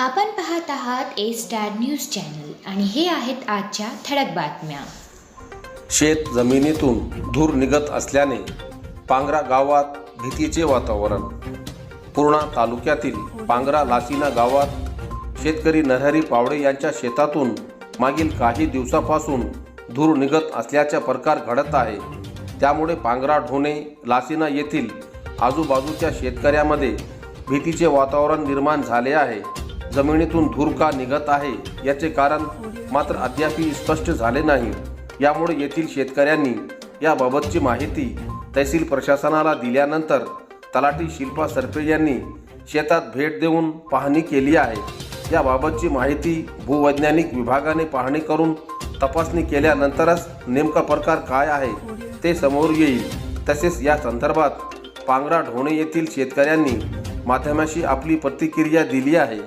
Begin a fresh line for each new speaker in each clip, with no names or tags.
आपण पाहत आहात ए स्टार न्यूज चॅनल आणि हे आहेत आजच्या ठळक बातम्या.
शेत जमिनीतून धूर निघत असल्याने पांगरा गावात भीतीचे वातावरण. पूर्णा तालुक्यातील पांगरा लासिना गावात शेतकरी नरहरी पावडे यांच्या शेतातून मागील काही दिवसापासून धूर निघत असल्याचा प्रकार घडत आहे. त्यामुळे पांगरा ढोणे लासिना येथील आजूबाजूच्या शेतकऱ्यामध्ये भीतीचे वातावरण निर्माण झाले आहे. जमिनीतून धूर का निघत आहे याचे कारण मात्र अद्यापही स्पष्ट झाले नाही. यामुळे येथील शेतकऱ्यांनी याबाबतची माहिती तहसील प्रशासनाला दिल्यानंतर तलाठी शिल्पा सरपे यांनी शेतात भेट देऊन पाहणी केली आहे. याबाबतची माहिती भूवैज्ञानिक विभागाने पाहणी करून तपासणी केल्यानंतरच नेमका प्रकार काय आहे ते समोर येईल. तसेच या संदर्भात पांगरा ढोणे येथील शेतकऱ्यांनी माध्यमाशी आपली प्रतिक्रिया दिली आहे.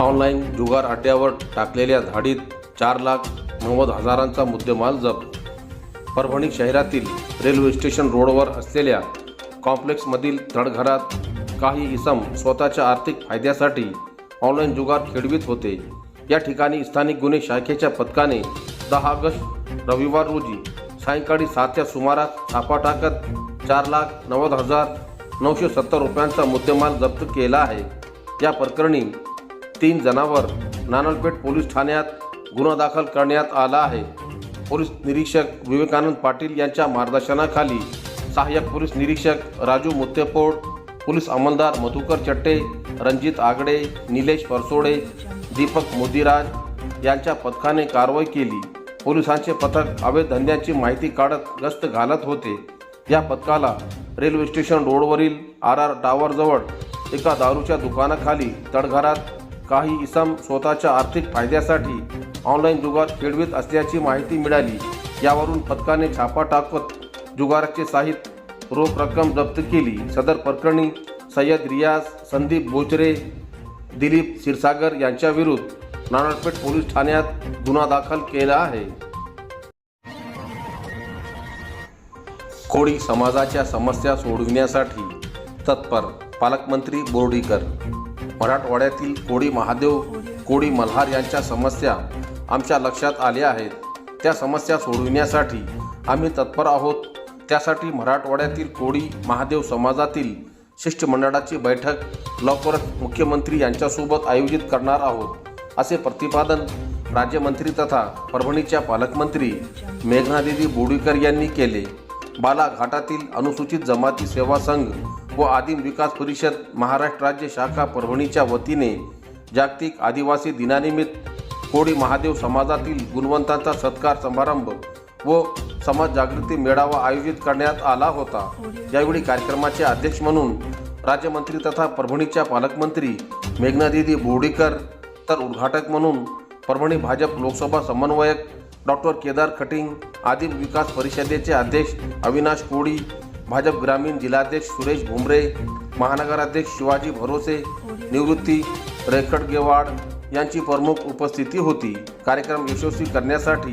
ऑनलाईन जुगार अड्ड्यावर टाकलेल्या धाडीत चार लाख नव्वद हजारांचा मुद्देमाल जप्त. परभणी शहरातील रेल्वे स्टेशन रोडवर असलेल्या कॉम्प्लेक्समधील तडघरात काही इसम स्वतःच्या आर्थिक फायद्यासाठी ऑनलाईन जुगार खेळवित होते. या ठिकाणी स्थानिक गुन्हे शाखेच्या पथकाने दहा ऑगस्ट रविवार रोजी सायंकाळी सातच्या सुमारास छापा टाकत चार लाख नव्वद हजार नऊशे सत्तर रुपयांचा मुद्देमाल जप्त केला आहे. या प्रकरणी तीन जणांवर नानलपेठ पोलीस ठाण्यात गुन्हा दाखल करण्यात आला आहे. पोलीस निरीक्षक विवेकानंद पाटील यांच्या मार्गदर्शनाखाली सहाय्यक पोलीस निरीक्षक राजू मुत्तेपोड पोलीस अंमलदार मधुकर चट्टे रणजित आगडे निलेश परसोडे दीपक मोदीराज यांच्या पथकाने कारवाई केली. पोलिसांचे पथक अवैध धंद्याची माहिती काढत गस्त घालत होते. या पथकाला रेल्वे स्टेशन रोडवरील आर आर टावरजवळ एका दारूच्या दुकानाखाली तडघरात काही इसम स्वतःच्या आर्थिक फायद्यासाठी ऑनलाईन जुगार खेळवित असल्याची माहिती मिळाली. यावरून पथकाने छापा टाकत जुगाराचे साहित्य रोख रक्कम जप्त केली. सदर प्रकरणी सय्यद रियाज संदीप बोचरे दिलीप क्षीरसागर यांच्याविरुद्ध नानडपेठ पोलीस ठाण्यात गुन्हा दाखल केला आहे. कोळी समाजाच्या समस्या सोडविण्यासाठी तत्पर पालकमंत्री बोर्डीकर मराठवाड्यातील कोळी महादेव कोळी मल्हार यांच्या समस्या आमच्या लक्षात आल्या आहेत. त्या समस्या सोडविण्यासाठी आम्ही तत्पर आहोत. त्यासाठी मराठवाड्यातील कोळी महादेव समाजातील शिष्टमंडळाची बैठक लवकरच मुख्यमंत्री यांच्यासोबत आयोजित करणार आहोत असे प्रतिपादन राज्यमंत्री तथा परभणीच्या पालकमंत्री मेघनादेवी बोडीकर यांनी केले. बालाघाटातील अनुसूचित जमाती सेवा संघ व आदिम विकास परिषद महाराष्ट्र राज्य शाखा परभणीच्या वतीने जागतिक आदिवासी दिनानिमित्त कोळी महादेव समाजातील गुणवंतांचा सत्कार समारंभ व समाज जागृती मेळावा आयोजित करण्यात आला होता. यावेळी कार्यक्रमाचे अध्यक्ष म्हणून राज्यमंत्री तथा परभणीच्या पालकमंत्री मेघनादिदी बोर्डीकर तर उद्घाटक म्हणून परभणी भाजप लोकसभा समन्वयक डॉक्टर केदार खटिंग आदिम विकास परिषदेचे अध्यक्ष अविनाश कोळी भाजप ग्रामीण जिल्हाध्यक्ष सुरेश भुमरे महानगराध्यक्ष शिवाजी भरोसे निवृत्ती रेखडगेवाड यांची प्रमुख उपस्थिती होती. कार्यक्रम यशस्वी करण्यासाठी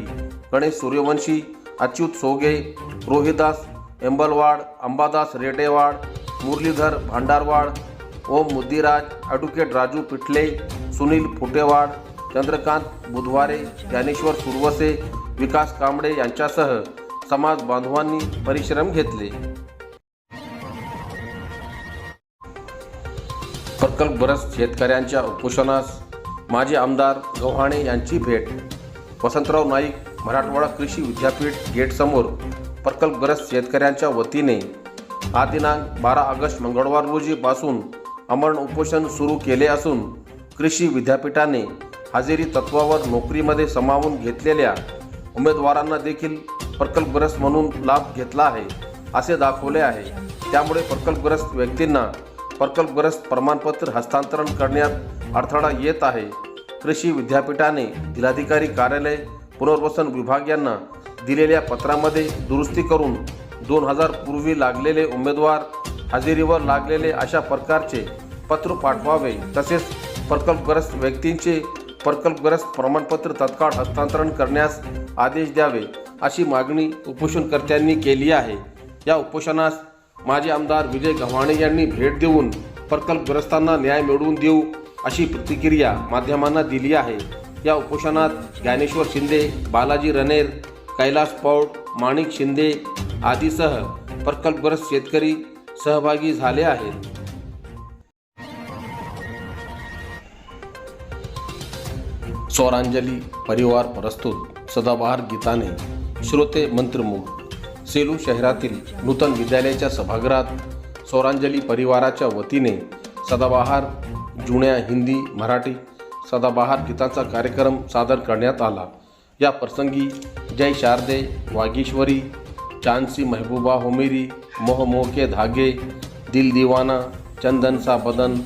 गणेश सूर्यवंशी अच्युत सोगे रोहिदास एंबलवाड अंबादास रेडेवाड मुरलीधर भांडारवाड ओम मुद्दीराज ॲडव्होकेट राजू पिठले सुनील फुटेवाड चंद्रकांत बुधवारे ज्ञानेश्वर सुरवसे विकास कांबळे यांच्यासह समाज बांधवांनी परिश्रम घेतले. प्रकल्पग्रस्त शेतकऱ्यांच्या उपोषणास माजी आमदार गव्हाणे यांची भेट. वसंतराव नाईक मराठवाडा कृषी विद्यापीठ गेटसमोर प्रकल्पग्रस्त शेतकऱ्यांच्या वतीने आदिनांक दिनांक बारा ऑगस्ट मंगळवार रोजीपासून अमरण उपोषण सुरू केले असून कृषी विद्यापीठाने हजेरी तत्वावर नोकरीमध्ये सामावून घेतलेल्या उमेदवारांना देखील प्रकल्पग्रस्त म्हणून लाभ घेतला आहे असे दाखवले आहे. त्यामुळे प्रकल्पग्रस्त व्यक्तींना प्रकल्पग्रस्त प्रमाणपत्र हस्तांतरण करण्यात अडथळा येत आहे. कृषी विद्यापीठाने जिल्हाधिकारी कार्यालय पुनर्वसन विभाग यांना दिलेल्या पत्रामध्ये दुरुस्ती करून दोन हजार पूर्वी लागलेले उमेदवार हजेरीवर लागलेले अशा प्रकारचे पत्र पाठवावे तसेच प्रकल्पग्रस्त व्यक्तींचे प्रकल्पग्रस्त प्रमाणपत्र तत्काळ हस्तांतरण करण्यास आदेश द्यावे अशी मागणी उपोषणकर्त्यांनी केली आहे. या उपोषणास माजी आमदार विजय गव्हाणे यांनी भेट देऊन प्रकल्पग्रस्तांना न्याय मिळवून देऊ अशी प्रतिक्रिया माध्यमांना दिली आहे. या उपोषणात ज्ञानेश्वर शिंदे बालाजी रनेर कैलास पौड माणिक शिंदे आदीसह प्रकल्पग्रस्त शेतकरी सहभागी झाले आहेत. स्वरांजली परिवार प्रस्तुत सदाबहार गीताने श्रोते मंत्रमुग्ध. सेलू शहरातील नूतन विद्यालयाच्या सभागृहात स्वरांजली परिवाराच्या वतीने सदाबहार जुन्या हिंदी मराठी सदाबहार गीतांचा कार्यक्रम सादर करण्यात आला. या प्रसंगी जय शारदे वागीश्वरी चांदसी महबूबा होमेरी मोह मोह के धागे दिल दीवाना चंदन सा बदन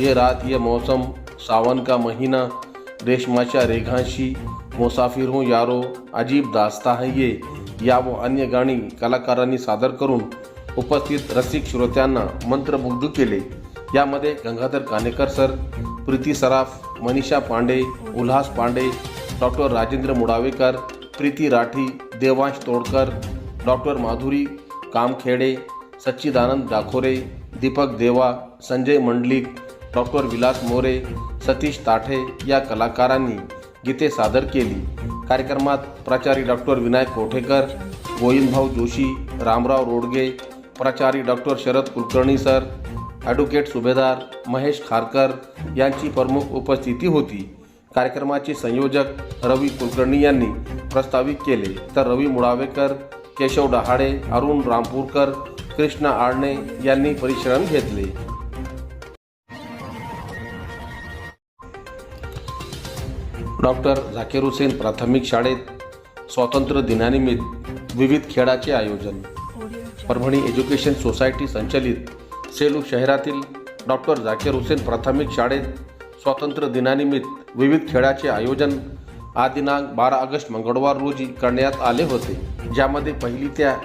ये रात ये मौसम सावन का महीना रेशमाच्या रेघांशी मुसाफिर हूँ यारो अजीब दास्ता है ये। या व अन्य गाणी कलाकारांनी सादर करून उपस्थित रसिक श्रोत्यांना मंत्रमुग्ध केले। यामध्ये Gangadhar Kanekar sir Preeti Saraf Manisha Pande Ulhas Pande doctor Rajendra Mudavekar Preeti Rathi Devansh Todkar doctor Madhuri Kamkhede Sachchidanand Dakhore Deepak Deva Sanjay Mandlik doctor Vilas More Satish Tathe या कलाकारांनी गीते सादर केली. कार्यक्रमात प्राचार्य डॉक्टर विनायक कोठेकर गोविंदभाऊ जोशी रामराव रोडगे प्राचार्य doctor Sharad Kulkarni sir advocate Subhedar Mahesh Kharkar यांची प्रमुख उपस्थिती होती. कार्यक्रमाचे संयोजक रवी कुलकर्णी यांनी प्रस्तावित केले. तर रवी मुळावेकर केशव डहाडे अरुण रामपूरकर कृष्णा आडणे यांनी परिश्रम घेतले. डॉक्टर झाकीर हुसेन प्राथमिक शाळेत स्वातंत्र्य दिनानिमित्त विविध खेळाचे आयोजन. परभणी एज्युकेशन सोसायटी संचलित सेलू शहरातील डॉक्टर झाकीर हुसेन प्राथमिक शाळेत स्वातंत्र्य दिनानिमित्त विविध खेळाचे आयोजन हा दिनांक बारा ऑगस्ट मंगळवार रोजी करण्यात आले होते. ज्यामध्ये पहिली त्या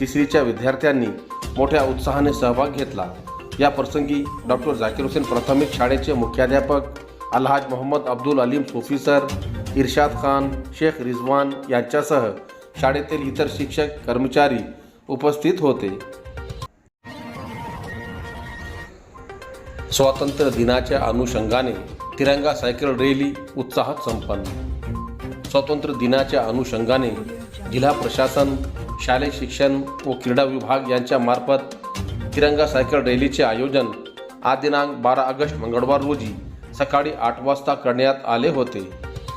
तिसरीच्या विद्यार्थ्यांनी मोठ्या उत्साहाने सहभाग घेतला. या प्रसंगी डॉक्टर झाकीर हुसेन प्राथमिक शाळेचे मुख्याध्यापक अलहाज मोहम्मद अब्दुल अलीम सोफी सर इर्शाद खान शेख रिजवान यांच्यासह शाळेतील इतर शिक्षक कर्मचारी उपस्थित होते. स्वातंत्र्य दिनाच्या अनुषंगाने तिरंगा सायकल रॅली उत्साहात संपन्न. स्वातंत्र्य दिनाच्या अनुषंगाने जिल्हा प्रशासन शालेय शिक्षण व क्रीडा विभाग यांच्या मार्फत तिरंगा सायकल रॅलीचे आयोजन आज दिनांक बारा ऑगस्ट मंगळवार रोजी सकाळी आठ वाजता करण्यात आले होते.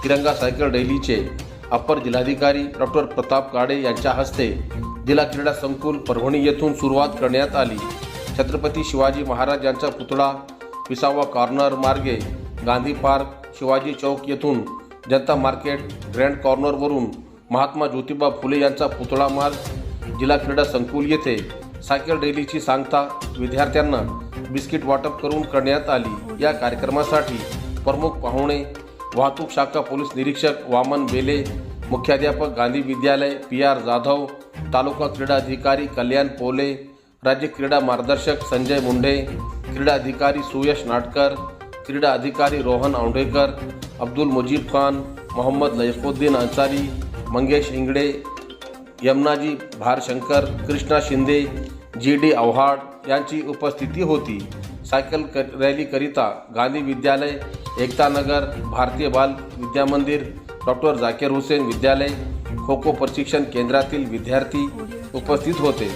तिरंगा सायकल रॅलीचे अप्पर जिल्हाधिकारी डॉक्टर प्रताप काडे यांच्या हस्ते जिल्हा क्रीडा संकुल परभणी येथून सुरुवात करण्यात आली. छत्रपती शिवाजी महाराज यांचा पुतळा विसावा कॉर्नर मार्गे गांधी पार्क शिवाजी चौक येथून जनता मार्केट ग्रँड कॉर्नरवरून महात्मा ज्योतिबा फुले यांचा पुतळा मार्ग जिल्हा क्रीडा संकुल येथे सायकल रॅलीची सांगता विद्यार्थ्यांना बिस्किट वाटप करून करण्यात आली. या कार्यक्रमासाठी प्रमुख पाहुणे वाहतूक शाखा पोलीस निरीक्षक वामन बेले मुख्याध्यापक गांधी विद्यालय पी आर जाधव तालुका क्रीडा अधिकारी कल्याण पोले राज्य क्रीडा मार्गदर्शक संजय मुंडे क्रीडा अधिकारी सुयश नाटकर क्रीडा अधिकारी रोहन औंढेकर अब्दुल मुजीब खान मोहम्मद लयफुद्दीन अन्सारी मंगेश इंगडे यमनाजी भारशंकर कृष्णा शिंदे जी डी आव्हाड यांची उपस्थिती होती. सायकल क रॅलीकरिता गांधी विद्यालय एकतानगर भारतीय बाल विद्यामंदिर डॉक्टर झाकीर हुसेन विद्यालय खो खो प्रशिक्षण केंद्रातील विद्यार्थी उपस्थित होते.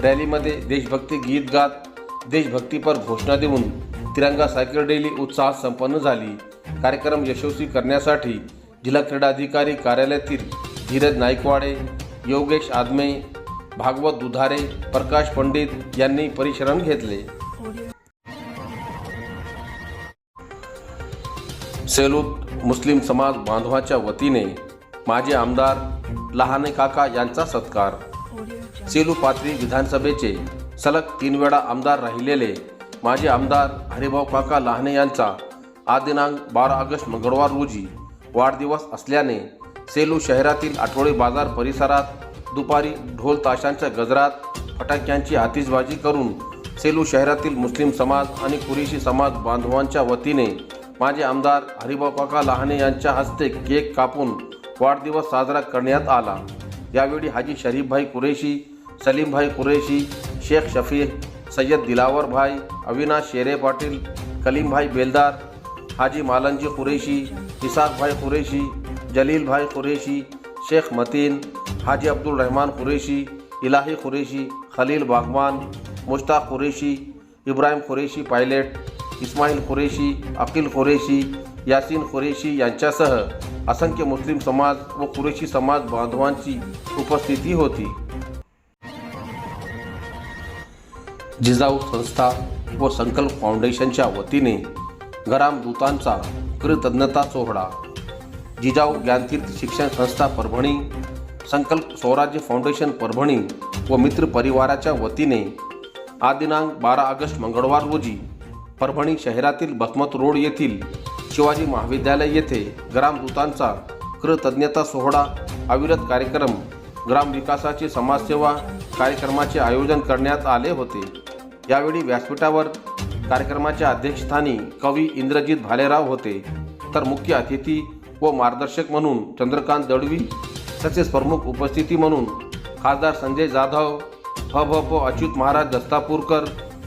रॅलीमध्ये देशभक्ती गीत गात देशभक्तीपर घोषणा देऊन तिरंगा सायकल रॅली उत्साहात संपन्न झाली. कार्यक्रम यशस्वी करण्यासाठी जिल्हा क्रीडा अधिकारी कार्यालयातील धीरज नाईकवाडे योगेश आदमे भागवत दुधारे प्रकाश पंडित यांनी परिश्रम घेतले. सेलूत मुस्लिम समाज बांधवाच्या वतीने माजी आमदार लहाने काका यांचा सत्कार. सेलू पात्री विधानसभेचे सलग तीन वेळा आमदार राहिलेले माजी आमदार हरिभाऊ काका लहाने यांचा आज दिनांक बारा ऑगस्ट मंगळवार रोजी वाढदिवस असल्याने सेलू शहरातील आठवडे बाजार परिसरात दुपारी ढोल ताशांच्या गजरात फटाक्यांची आतिषबाजी करून सेलू शहरातील मुस्लिम समाज आणि कुरेशी समाज बांधवांच्या वतीने माजी आमदार हरिभाऊ काका लहाने यांच्या हस्ते केक कापून वाढदिवस साजरा करण्यात आला. यावेळी हाजी शरीफभाई कुरेशी सलीमभाई कुरेशी शेख शफी सय्यद दिलावरभाई अविनाश शेरे पाटील कलीमभाई बेलदार हाजी मालनजी कुरेशी इसाकभाई कुरेशी जलीलभाई कुरेशी शेख मतीन हाजी अब्दुल रहमान कुरेशी इलाही कुरेशी खलील बागमान मुश्ताक कुरेशी इब्राहिम कुरेशी पायलट इस्माईल कुरेशी अकिल कुरेशी यासीन कुरेशी यांच्यासह असंख्य मुस्लिम समाज व कुरेशी समाज बांधवांची उपस्थिती होती. जिजाऊ संस्था व संकल्प फाउंडेशनच्या वतीने ग्रामदूतांचा कृतज्ञता सोहळा. जिजाऊ ज्ञानतीर्थ शिक्षण संस्था परभणी संकल्प स्वराज्य फाउंडेशन परभणी व मित्र परिवाराच्या वतीने आज दिनांक बारा ऑगस्ट मंगळवार रोजी परभणी शहरातील बसमत रोड येथील शिवाजी महाविद्यालय येथे ग्रामदूतांचा कृतज्ञता सोहळा अविरत कार्यक्रम ग्रामविकासाची समाजसेवा कार्यक्रमाचे आयोजन करण्यात आले होते. यावेळी व्यासपीठावर कार्यक्रमाच्या अध्यक्षस्थानी कवी इंद्रजित भालेराव होते. तर मुख्य अतिथी व मार्गदर्शक म्हणून चंद्रकांत दळवी तसेच प्रमुख उपस्थिती म्हणून खासदार संजय जाधव भ भ प अच्युत महाराज दत्तापूरकर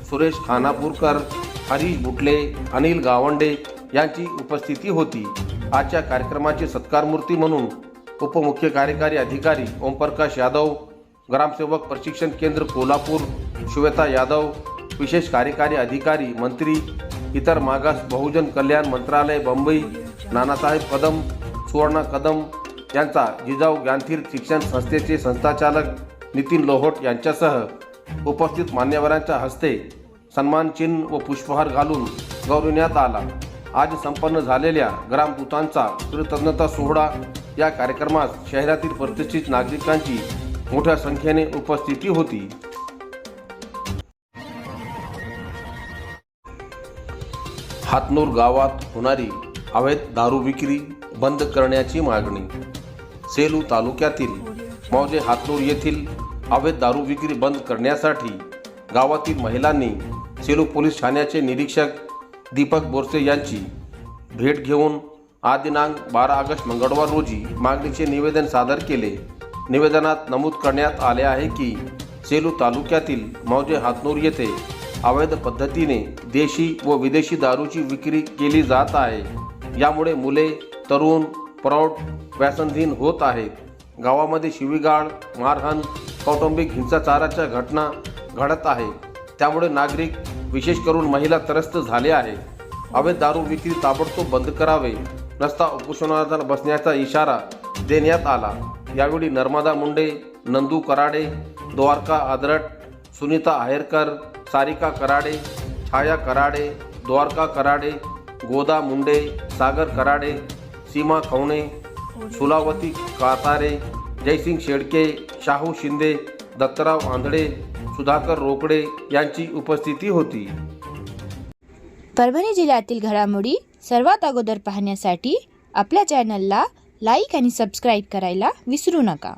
सुरेश खानापूरकर हरीश बुटले अनिल गावंडे यांची उपस्थिती होती. आजच्या कार्यक्रमाची सत्कारमूर्ती म्हणून उपमुख्य कार्यकारी अधिकारी ओमप्रकाश यादव ग्रामसेवक प्रशिक्षण केंद्र कोल्हापूर श्वेता यादव विशेष कार्यकारी अधिकारी मंत्री इतर मागास बहुजन कल्याण मंत्रालय बंबई नानासाहेब कदम सुवर्णा कदम यांचा जिजाऊ ज्ञानतीर्थ शिक्षण संस्थेचे संस्थाचालक नितीन लोहोट यांच्यासह उपस्थित मान्यवरांच्या हस्ते सन्मान चिन्ह व पुष्पहार घालून गौरविण्यात आला. आज संपन्न झालेल्या ग्रामदूतांचा कृतज्ञता सोहळा या कार्यक्रमात शहरातील प्रतिष्ठित नागरिकांची मोठ्या संख्येने उपस्थिती होती. हातनूर गावात होणारी अवैध दारू विक्री बंद करण्याची मागणी सेलू तालुक्यातील मौजे हातनूर येथील अवैध दारू विक्री बंद करण्यासाठी गावातील महिलांनी सेलू पोलीस ठाण्याचे निरीक्षक दीपक बोरसे यांची भेट घेऊन आज दिनांक बारा ऑगस्ट मंगळवार रोजी मागणीचे निवेदन सादर केले. निवेदनात नमूद करण्यात आले आहे की सेलू तालुक्यातील मौजे हातनूर येथे अवैध पद्धतीने देशी व विदेशी दारूची विक्री केली जात आहे. यामुळे मुले तरुण प्रौढ व्यसनधीन होत आहेत गावामध्ये शिवीगाळ मारहाण कौटुंबिक हिंसाचाराच्या घटना घडत आहे. त्यामुळे नागरिक विशेष करून महिला त्रस्त झाले आहेत अवैध दारू विक्री ताबडतोब बंद करावे रस्ता उपोषणाला बसण्याचा इशारा देण्यात आला. यावेळी नर्मदा मुंडे नंदू कराडे द्वारका आदरट सुनीता आहेरकर सारिका कराडे छाया कराडे द्वारका कराडे गोदा मुंडे सागर कराडे सीमा खवणे सुलावती कातारे जयसिंग शेडके शाहू शिंदे दत्तराव आंधळे सुधाकर रोकडे यांची उपस्थिती होती.
परभणी जिल्ह्यातील घडामोडी सर्वात अगोदर पाहण्यासाठी आपल्या चॅनलला लाईक आणि सबस्क्राईब करायला विसरू नका.